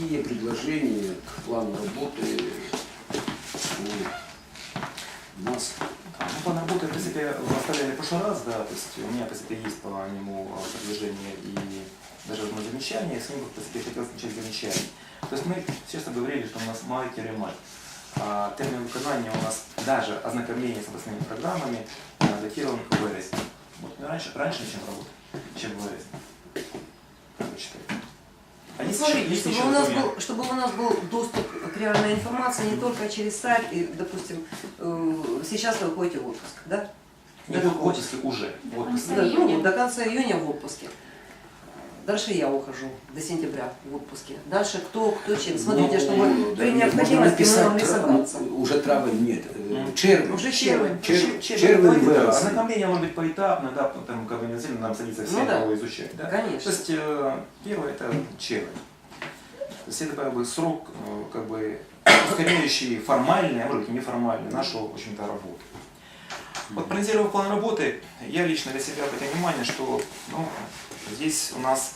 Какие предложения к плану работы у нас? Ну, план работы, в принципе, оставляли в прошлый раз, да, то есть у меня, в принципе, есть по нему а, предложение и даже одно замечание, с ним, в принципе, хотел начать замечание. То есть мы честно говорили, что у нас май-май. А термин виконання у нас даже ознакомление с областными программами а, датирован в вересне. Вот мы раньше, раньше начнем работать, чем в вересне. Вы считаете? А Смотрите, чтобы еще у, нас был, чтобы у нас был доступ к реальной информации не только через сайт, и, допустим, э, сейчас вы уходите в отпуск, да? Не До в отпуске уже. в отпуске. Да, ну, до конца июня в отпуске. Дальше я ухожу до сентября в отпуске. Дальше кто, кто чем. Смотрите, Ну, чтобы да, при можно необходимости мы могли собраться. ну, Уже травень нет, э, червень. Уже червень. Червень, давайте так, вересень. Ознакомление может быть поэтапно, да, там как бы не обязательно нам садиться все Ну да. его изучать. Да? Конечно. То есть э, первое это червень. То есть это как бы срок, э, как бы ускоряющий формальный, а может быть неформальный нашу, в общем-то, работу. Вот проанализировав план работы, я лично для себя обратил внимание, что ну, здесь у нас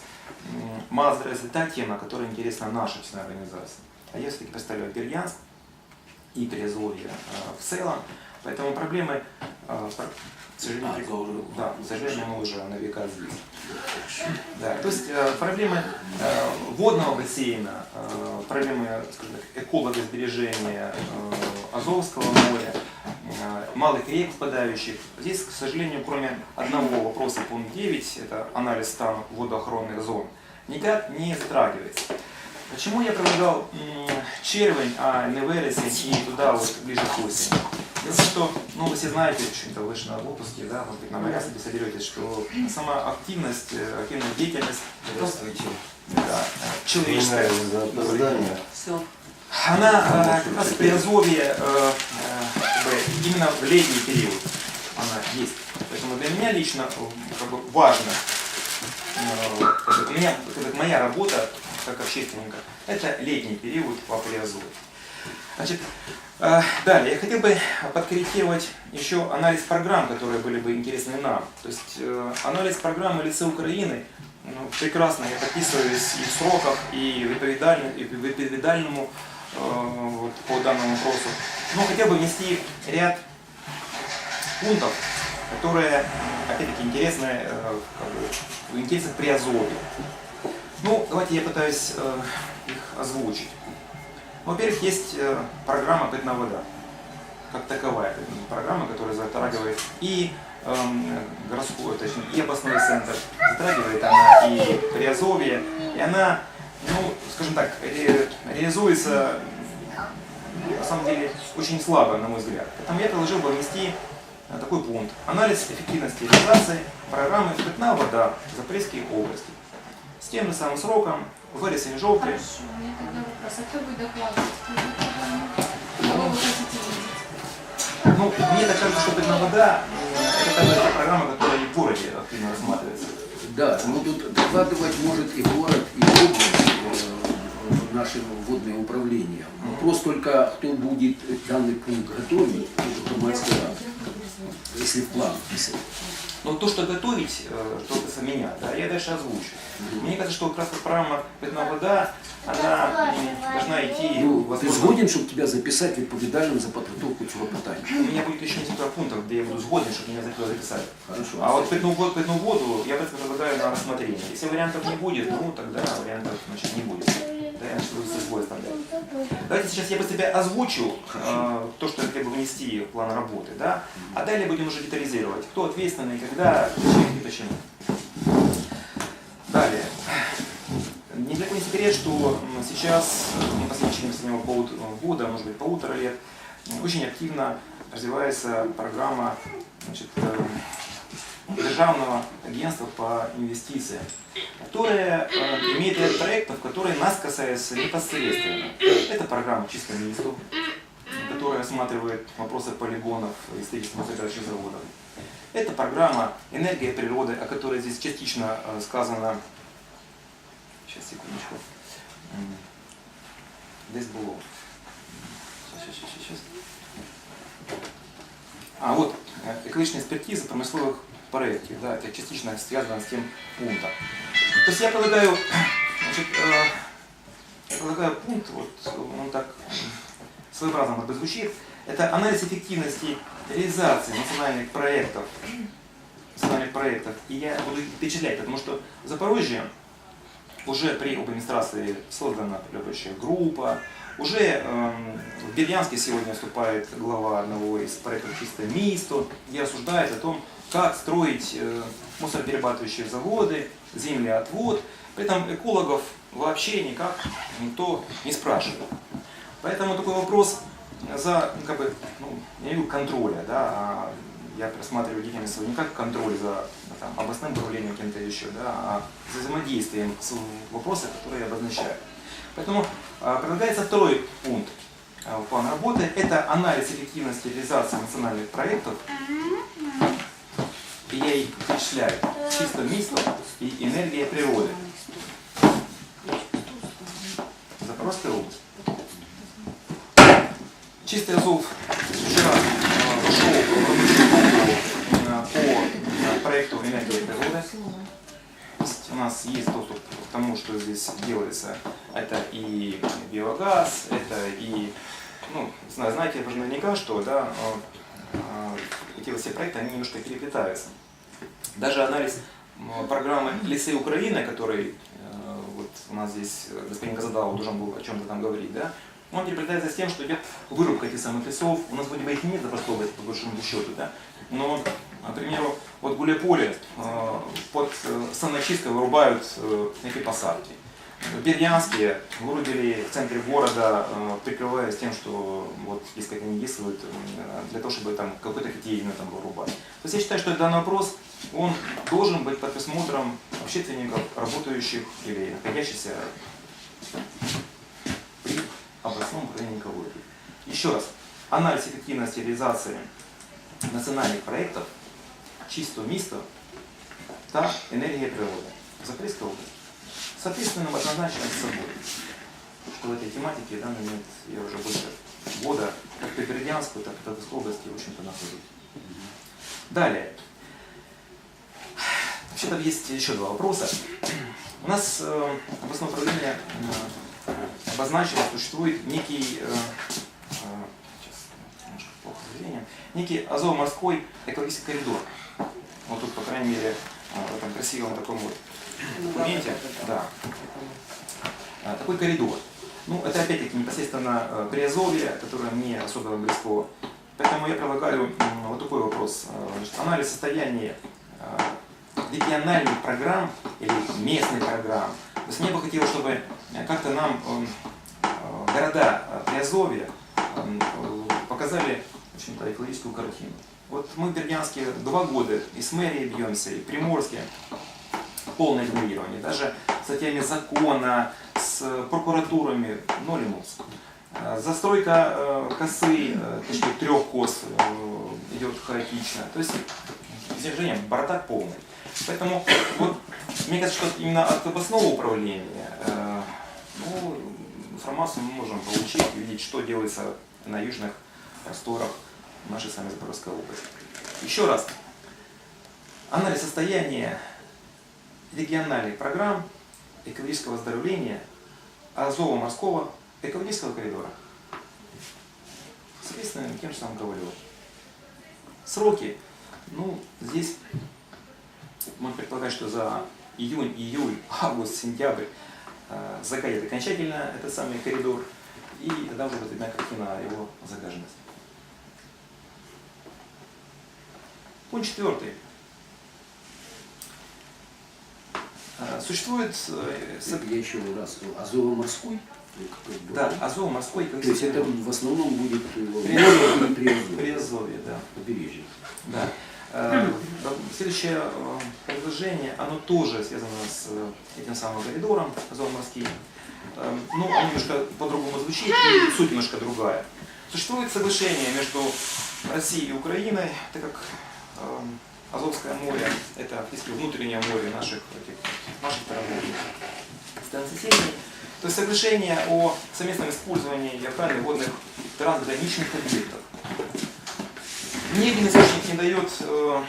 м, мало затрагивается та тема, которая интересна нашей общественной организации. А я все-таки представляю Бердянск и Приазовье э, в целом, поэтому проблемы, э, к сожалению, А, уже- да, к сожалению, мы уже на века здесь. Да, то есть э, проблемы водного бассейна, проблемы, так, экологосбережения Азовского моря, малых рек впадающих. Здесь, к сожалению, кроме одного вопроса, пункт 9, это анализ станов водоохранных зон, никак не затрагивается. Почему я предлагал червень, а не вересень и туда вот ближе к осени? Дело в том, что, ну, вы все знаете, общем-то, вы же на отпуске, да, может быть, на моря соберетесь, что сама активность, э, активная деятельность, Здравствуйте. да, э, человеческая, она э, как раз при Азове э, э, именно в летний период она есть. Поэтому для меня лично э, как бы, важно, э, как бы, у меня, как бы, моя работа как общественника, это летний период по Приазове. Значит, э, далее, я хотел бы подкорректировать еще анализ программ, которые были бы интересны нам. То есть э, анализ программы лица Украины ну, прекрасно я подписываюсь и в сроках, и відповідальному, и відповідальному э, вот, по данному вопросу. Но хотел бы внести ряд пунктов, которые, опять-таки, интересны, э, как бы, интересны при Азове. Ну, давайте я пытаюсь э, их озвучить. Во-первых, есть э, программа «Питная вода» как таковая. Программа, которая затрагивает и эм, городской, точнее, и областной центр, затрагивает она и Приазовье, и она, ну, скажем так, ре- реализуется м, на самом деле очень слабо, на мой взгляд. Поэтому я предложил бы внести э, такой пункт. Анализ эффективности реализации программы «Питная вода» в Запорізькой области. С тем же самым сроком, вересень-желтый, Хорошо, у меня тогда вопрос. А кто будет докладывать? Кого вы хотите видеть? Ну, мне так кажется, что «Питная вода» э, это такая программа, которая и в городе активно рассматривается. Да, ну тут докладывать может и город, и область, э, наше водное управление. Вопрос только, кто будет данный пункт готовить, это громадская рада, если в план вписывать. Но то, что готовить, э, что касается меня, да, я дальше озвучу. Мне кажется, что как раз вот программа «Питная вода», она м, должна идти, Ну, ты возможно, згоден, щоб тебе записати відповідальним за підготовку цього питання? у меня будет еще несколько пунктов, где я буду сгоден, чтобы меня за это записали. Хорошо. А вот питную воду, питную воду я просто предлагаю на рассмотрение. Если вариантов не будет, ну тогда вариантов значит, не будет. Да, начну с свой оставлять. Давайте сейчас я быстро озвучу э, то, что я хотел бы внести в план работы, да? А далее будем уже детализировать, кто ответственный, когда, зачем и почему. Далее. Ни для кого не секрет, что сейчас, э, не последние последнего полгода, может быть, полутора лет, очень активно развивается программа значит, э, Державного агентства по инвестициям, которая э, имеет ряд проектов, которые нас касаются непосредственно. Это программа «Чисто месту», которая рассматривает вопросы полигонов и строительства содержащих заводов. Это программа «Энергия природы», о которой здесь частично э, сказано. Сейчас, секундочку. Здесь было. Сейчас, сейчас, сейчас. А вот э, экологичная экспертиза промысловых проектов, да, это частично связано с тем пунктом. То есть я предлагаю значит, э, предлагаю пункт, вот он так своеобразно может быть звучит, это анализ эффективности реализации национальных проектов, национальных проектов. И я буду их перечислять, потому что в Запорожье уже при администрации создана рабочая группа, уже эм, в Бердянске сегодня выступает глава одного из проектов «Чистое место», где рассуждает о том, как строить э, мусороперерабатывающие заводы, землеотвод. При этом экологов вообще никак никто не спрашивает. Поэтому такой вопрос за, ну, как бы, ну, я не говорю контроля, да, а я просматриваю деятельность не как контроль за там, областным управлением кем-то еще, да, а за взаимодействием с вопросами, которые я обозначаю. Поэтому а, предлагается второй пункт а, в план работы. Это анализ эффективности реализации национальных проектов. И я их перечисляю. Чисто место и энергия природы. Запорожская область. Чистый Азов вчера э, вошел в рабочую группу э, по э, проекту энергии природы. У нас есть доступ к тому, что здесь делается. Это и биогаз, это и, ну, зна- знаете наверняка, что да, эти вот все проекты, они немножко переплетаются. Даже анализ программы «Лесы Украины», который э, вот у нас здесь э, господин Казадалов должен был о чем-то там говорить, да, он переплетается с тем, что идет вырубка этих самых лесов. У нас вроде бы их нет за простого, по большому счету, да. Но, к примеру, вот Гуляполе э, под э, саночисткой вырубают э, эти посадки. В Бердянске вырубили в центре города, э, прикрываясь тем, что вот, дескать, они действуют э, для того, чтобы там какой-то фитиль там вырубать. То есть я считаю, что данный вопрос, он должен быть под присмотром общественников, работающих или находящихся при областном управлении экологии. Еще раз, анализ эффективности реализации национальных проектов чистого места та энергия природы. Запорожская область. Соответственно, мы однозначно с собой, что в этой тематике в данный момент я уже больше года, как по Бердянску, так и по Тверской области, в общем-то, нахожусь. Далее. Вообще-то есть еще два вопроса. У нас э, областное управление э, обозначило, существует некий, э, э, плохо с зрением, некий Азово-морской экологический коридор. Вот тут, по крайней мере, э, в этом красивом таком вот документе, да, а, такой коридор. Ну, это опять-таки непосредственно э, Приазовье, которое мне особо близко. Поэтому я предлагаю вот такой вопрос. Э, значит, анализ состояния э, региональных программ или местных программ. То есть мне бы хотелось, чтобы как-то нам э, э, города Приазовья э, показали общем-то, экологическую картину. Вот мы в Бердянске два года и с мэрией бьемся, и в Приморске полное игнорирование. Даже статьями закона, с прокуратурами, ноль эмоций. Э, Застройка э, косы, э, точнее трех кос идет хаотично. То есть, извини, бардак полный. Поэтому вот, мне кажется, что именно от областного управления ну, информацию мы можем получить, видеть, что делается на южных просторах нашей с вами Запорожской области. Еще раз, анализ состояния региональных программ экологического оздоровления Азово-морского экологического коридора. Соответственно, тем же самым Ковалевым. Сроки. Ну, здесь можно предполагать, что за июнь, июль, август, сентябрь э, закатит окончательно этот самый коридор, и тогда уже будет видна картина его загаженности. Пункт четвертый. Э, Существует э, Я еще раз, Азово-морской? Да, Азово-морской То есть это в основном будет э, море и Приазовье, да. побережье. Да. Э, Следующее э, предложение, оно тоже связано с этим самым коридором Азово-морским. Ну, оно немножко по-другому звучит, и суть немножко другая. Существует соглашение между Россией и Украиной, так как э, Азовское море – это фактически внутреннее море наших, этих, наших соседей. То есть соглашение о совместном использовании и охране водных трансграничных объектов. Ни один источник не дает э,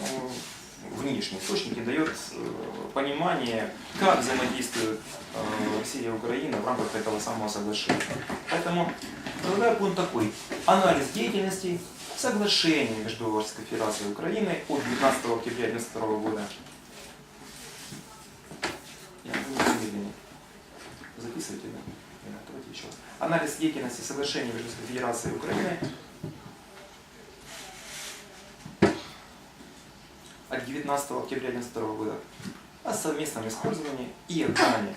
э, внешние источники, дает э, понимание, как взаимодействуют э, Россия и Украина в рамках этого самого соглашения. Поэтому предлагаю пункт такой. Анализ деятельности соглашения между Российской Федерацией и Украиной от 19 октября 1992 года. Я буду медленнее. Записывайте, да? Да, Давайте еще раз. Анализ деятельности соглашения между Российской Федерацией и Украиной от 19 октября 1992 года о совместном использовании и охране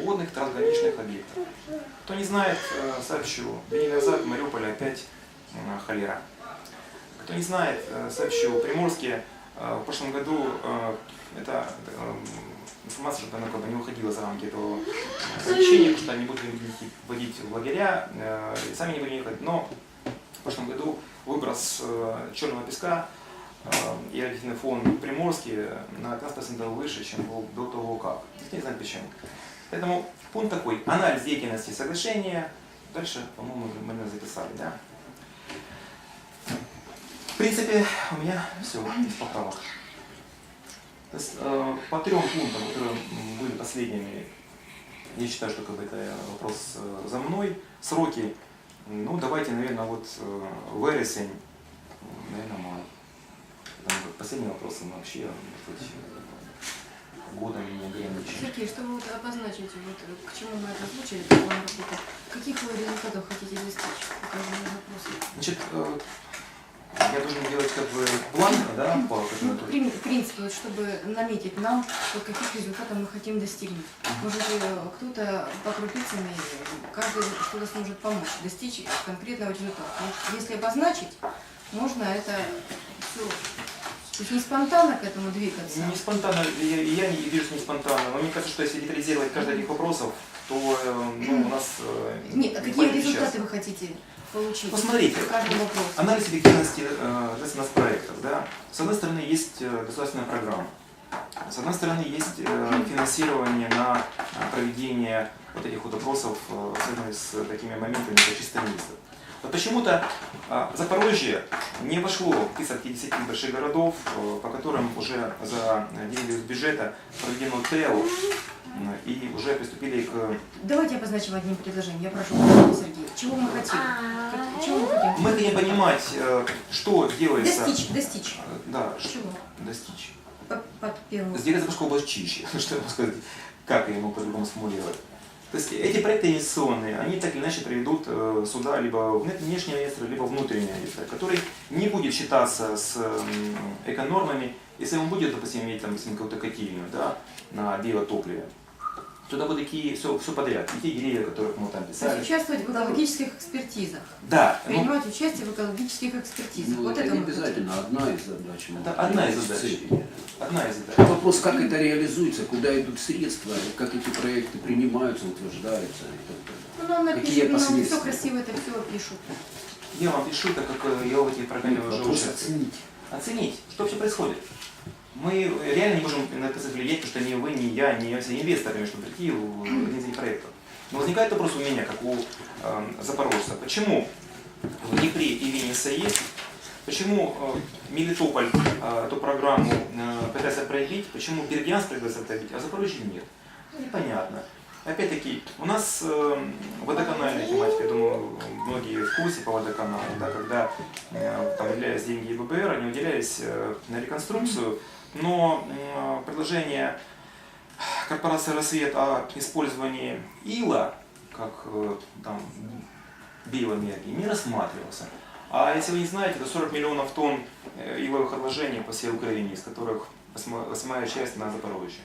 водных трансграничных объектов. Кто не знает, э, сообщу, недели назад в Мариуполе опять холера. Кто не знает, э, сообщу, Приморске э, в прошлом году это информация, что она как бы не выходила за рамки этого сообщения, потому что они будут вводить в лагеря, и сами не будем ехать. Но в прошлом году выброс черного песка и радиоактивный фон в Приморске на 15% выше, чем был до того как. Никто не знает почему. Поэтому пункт такой. Анализ деятельности соглашения. Дальше, по-моему, мы записали, да? В принципе, у меня все из поправок. То есть, э, по трем пунктам, которые были последними, я считаю, что как бы это вопрос э, за мной. Сроки, ну давайте, наверное, вот э, вересень, наверное, май. Последний вопрос, он вообще может быть, годом не ограничен. Сергей, чтобы вот обозначить, вот, э, к чему мы это озвучили, каких вы результатов хотите достичь? Значит, э, я должен делать как бы план, да, по Ну, в принципе, вот, чтобы наметить нам, вот, каких результатов мы хотим достигнуть. Может, э, кто-то по крупицами, э, каждый что-то сможет помочь, достичь конкретного результата. Вот если обозначить, можно это все, то есть не спонтанно к этому двигаться. Не спонтанно, я, я не вижу не спонтанно, но мне кажется, что если детализировать каждый из этих вопросов, то э, ну, у нас... э, Нет, а не какие результаты часа. вы хотите получить? Посмотрите. Вопросу. Анализ эффективности э, ответственных проектов. Да? С одной стороны, есть э, государственная программа. С одной стороны, есть э, финансирование на проведение вот этих вот опросов, связанных с такими моментами, как место. Но почему-то э, Запорожье не вошло в список 50 больших городов, э, по которым уже за деньги из бюджета проведено ТЭО, и уже приступили к Давайте обозначим одним предложением. Я прошу, Сергей, чего мы хотим? Как- Чего мы хотим? Мы хотим понимать, э, что делается. Достичь, достичь. Э, Да, Чего? достичь. Под, под первым. Сделать Запорожскую область чище. Что я могу сказать? Как я ему по-другому сформулировать? То есть эти проекты инвестиционные, они так или иначе приведут э, сюда либо вне- внешнего инвестора, либо внутреннего инвестора, который не будет считаться с эконормами, если он будет, допустим, иметь там, какую-то котельную да, на биотопливе. Туда будут такие все, все подряд, и те деревья, которых мы там То есть писали. участвовать в экологических экспертизах. Да, ну, Принимать участие в экологических экспертизах. Ну, вот это это не хотим. обязательно одна из задач. Это одна из задач. Одна из задач. Вопрос, как это реализуется, куда идут средства, как эти проекты принимаются, утверждаются и так далее. Ну, нам Какие напишут, нам все последствия? красиво это все пишут. Я вам пишу, так как э, я в этой программе уже Вопрос участвую. оценить. Оценить, что вообще происходит. Мы реально не можем на это влиять, потому что ни вы, ни я, ни все инвесторы, конечно, прийти в один из этих проектов. Но возникает вопрос у меня, как у э, запорожца, почему в Днепре и Виннице есть, почему э, Мелитополь э, эту программу э, пытается проявить, почему Бердянск пытается проявить, а Запорожье нет. Ну, Непонятно. Опять-таки, у нас э, водоканальная тематика, я думаю, многие в курсе по водоканалу, да, когда э, там выделялись деньги ББР, они выделялись э, на реконструкцию, но э, предложение корпорации «Рассвет» о использовании ила как э, там, биоэнергии не рассматривался. А если вы не знаете, то 40 миллионов тонн э, иловых отложений по всей Украине, из которых восьма- восьмая часть на Запорожье.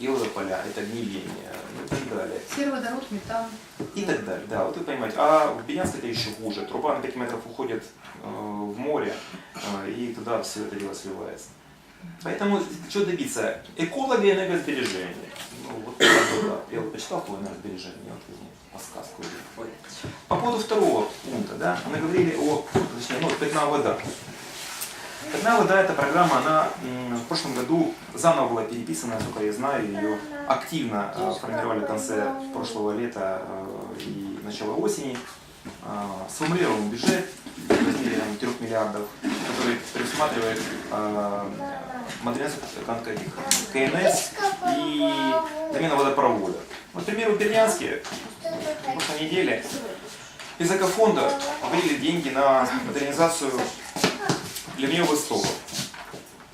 Иловые поля, это гниение ну, и так далее. Сероводород, метан. И так далее, да, вот вы понимаете. А в Бердянске это еще хуже. Труба на 5 метров уходит э, в море, э, и туда все это дело сливается. Поэтому что добиться? Экологи и энергосбережение. Ну, вот. Я вот почитал по энергосбережению, вот возьму подсказку. По поводу второго пункта, да, мы говорили о, точнее, ну, питная вода. Питная вода, эта программа, она в прошлом году заново была переписана, насколько я знаю, ее активно э, формировали в конце прошлого лета э, и начала осени. а, сформулирован бюджет в размере 3 миллиардов, который предусматривает а, как этих КНС и замена водопровода. Вот, к примеру, в Бердянске в прошлой неделе из экофонда выделили деньги на модернизацию ливневого стола.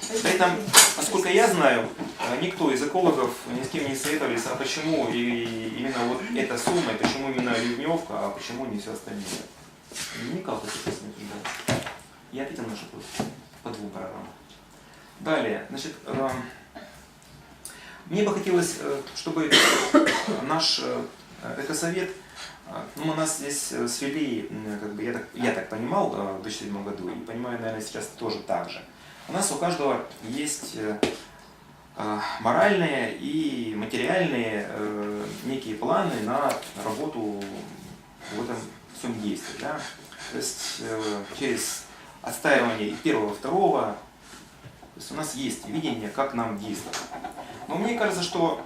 При этом, насколько я знаю, никто из экологов ни с кем не советовались, а почему и именно вот эта сумма, и почему именно ливневка, а почему не все остальное. Никак это честно не обсуждалось. Я ответил на вопрос по двум программам. Далее, значит, э, мне бы хотелось, э, чтобы наш э, экосовет, э, ну, у нас здесь свели, как бы, я так, я так понимал в 2007 году, и понимаю, наверное, сейчас тоже так же. У нас у каждого есть моральные и материальные некие планы на работу в этом всем действии. Да? То есть через отстаивание первого, второго, то есть у нас есть видение, как нам действовать. Но мне кажется, что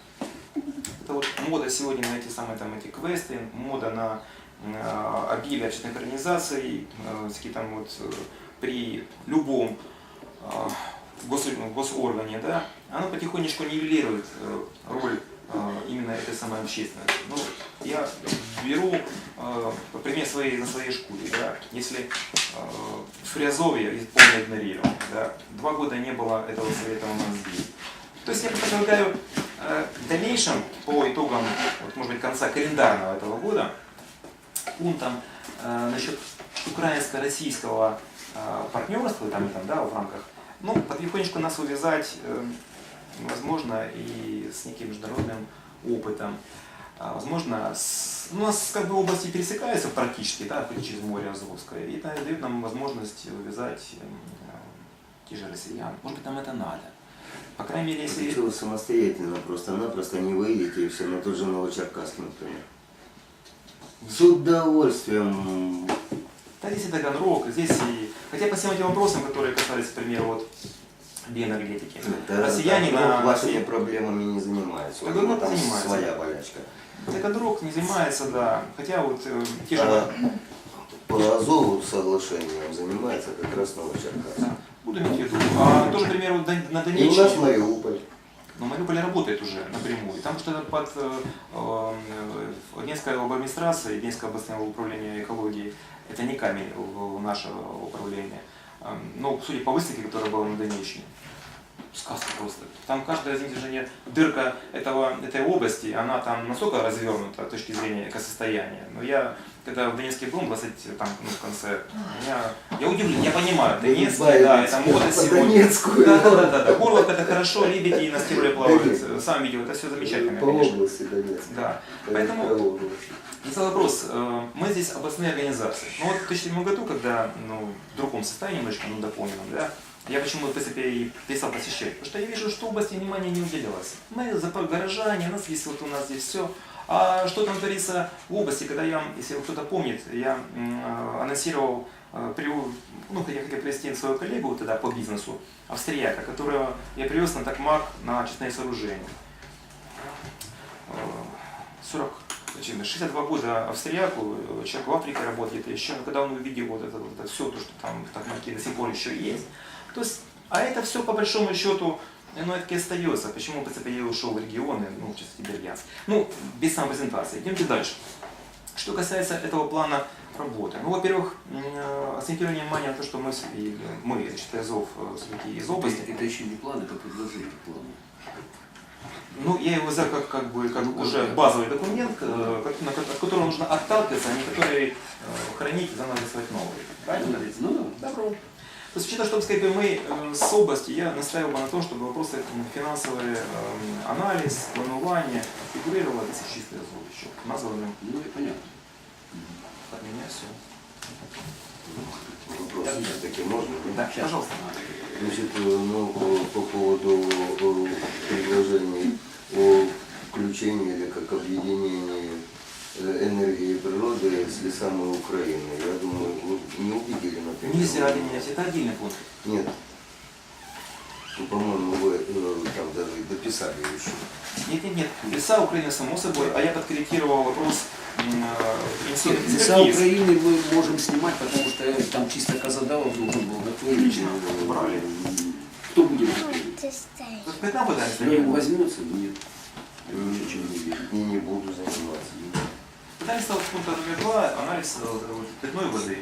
это вот мода сегодня на эти самые там эти квесты, мода на э, обилие общественных организаций, э, всякие там вот э, при любом э, гос, госоргане, да, оно потихонечку нивелирует роль именно этой самой общественности. Ну, я беру э, пример своей, на своей шкуре, да, если э, в Фриазове есть полное игнорирование, да, два года не было этого совета у нас здесь. То есть я предлагаю э, в дальнейшем, по итогам, вот, может быть, конца календарного этого года, пунктам э, насчет украинско-российского э, партнерства там, там, да, в рамках, ну, потихонечку нас увязать, э, возможно, и с неким международным опытом. А, Возможно, с- ну, у нас как бы области пересекаются практически, да, через море Азовское, и это дает нам возможность увязать эм, тех же россиян. Может быть, нам это надо. По крайней мере, если... Если вы самостоятельно просто-напросто не выйдете и все на тот же Новочеркасск, например. С удовольствием. Да, здесь и Таганрог, здесь и... Хотя по всем этим вопросам, которые касались, к примеру, вот биоэнергетики, Да, россияне на... вашими проблемами не занимаются. У Таганрог него там занимается. своя болячка. Таганрог не занимается, да. Хотя вот э, те же... А по Азову соглашением занимается как раз Новочеркасск. Да, буду иметь в виду. А тоже, к примеру, Дон- на И у нас. Мариуполь. Но Мариуполь работает уже напрямую. Там что-то под э, э, Одесская администрация, Одесское областное управление экологии, это не камень нашего управления. Но судя по выставке, которая была на Донеччине, сказка просто. Там же, не дырка этого, этой области, она там настолько развернута с точки зрения экосостояния. Но я, когда в Донецке был, 20, там, ну, в конце, я, я удивлен, я понимаю, Донецкий, да, это мода По сегодня. Донецкую. Да, да, да, да, да. Горлов это хорошо, лебеди и на стебле плавают. Донецк. Сам видел, это все замечательно, По конечно. области Донецк. Да. Поэтому Задал вопрос. Э, Мы здесь областные организации. Ну вот в 2007 году, когда ну, в другом составе немножко, ну дополненном, да, я почему, в принципе, и перестал посещать. Потому что я вижу, что области внимания не уделилось. Мы за горожане, у нас есть вот у нас здесь все. А что там творится в области, когда я, если кто-то помнит, я э, анонсировал, э, привел- ну, я хотел привести своего коллегу тогда по бизнесу, австрияка, которого я привез на Токмак на очистные сооружения. Э, 40, значит, 62 года австрияку, э, человек в Африке работает, еще, но когда он увидел вот это, вот это все, то, что там в Токмаке до сих пор еще есть, то есть, а это все по большому счету, оно таки остается. Почему, в принципе, я ушел в регионы, ну, в частности, Бердянск. Ну, без самопрезентации. Идемте дальше. Что касается этого плана работы. Ну, во-первых, м, э, акцентирование внимания на то, что мы, и мы, значит, Азов, э, все-таки из области, Это еще не план, это предложение плана. Ну, я его взял как, как бы как уже да. базовый документ, э, от которого нужно отталкиваться, а не который э, хранить и заново рисовать новый. Правильно? Ну да. Добро. То есть, учитывая, что сказать, мы э, с области, я настаивал бы на том, чтобы вопросы финансовый э, анализ, планирование фигурировало здесь чистое еще. Названным Ну и понятно. от меня все. Вопрос все-таки можно? Да, пожалуйста. Значит, э, ну, по, по поводу э, предложений о включении или как объединении э, энергии природы с лесами Украины. Я думаю, вы не увидели, например. Нельзя объединять, это отдельный пункт. Нет. Ну, по-моему, вы э, там даже и дописали еще. Нет, нет, нет. Леса Украины само собой, а я подкорректировал вопрос экспертиз. Украины мы можем снимать, потому что там чисто Казадавов должен был готовить. Брали. Кто будет когда вы дали ему возьмется? Нет. Я ничего не не буду заниматься. Пытались стал пункта номер два, анализ питной воды.